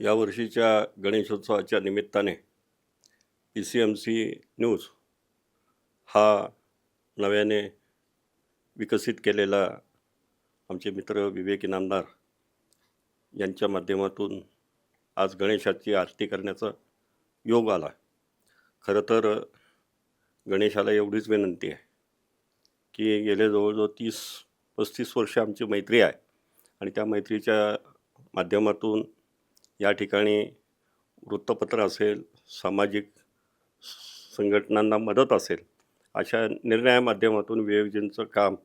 यावर्षीच्या गणेशोत्सवाच्या निमित्ताने P C M C news हा नव्याने विकसित केलेला आमचे मित्र विवेक इनामदार यांच्या माध्यमातून आज गणेशाची आरती करण्याचा योग आला. खरं तर गणेशाला एवढीच विनंती आहे की गेले जवळजवळ तीस पस्तीस वर्ष आमची मैत्री आहे आणि त्या मैत्रीच्या माध्यमातून या ठिकाणी वृत्तपत्र असेल सामाजिक संघटनांना मदत असेल अशा निर्णया माध्यमातून विवेकजींचं काम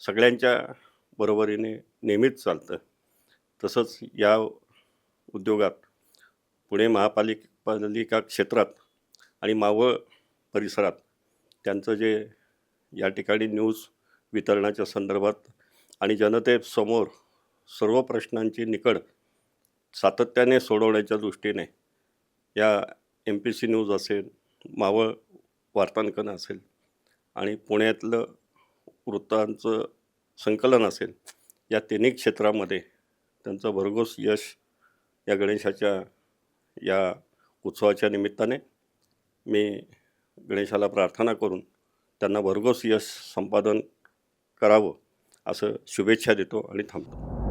सगळ्यांच्या बरोबरीने नेहमीच चालतं. तसंच या उद्योगात पुणे महापालिकपालिका क्षेत्रात आणि मावळ परिसरात त्यांचं जे या ठिकाणी न्यूज वितरणाच्या संदर्भात आणि जनतेसमोर सर्व प्रश्नांची निकड सातत्याने सोडवण्याच्या दृष्टीने या एम पी सी न्यूज असेल मावळ वार्तांकन असेल आणि पुण्यातलं वृत्तांचं संकलन असेल या तिन्ही क्षेत्रामध्ये त्यांचं भरघोस यश या गणेशाच्या या उत्सवाच्या निमित्ताने मी गणेशाला प्रार्थना करून त्यांना भरघोस यश संपादन करावं असं शुभेच्छा देतो आणि थांबतो.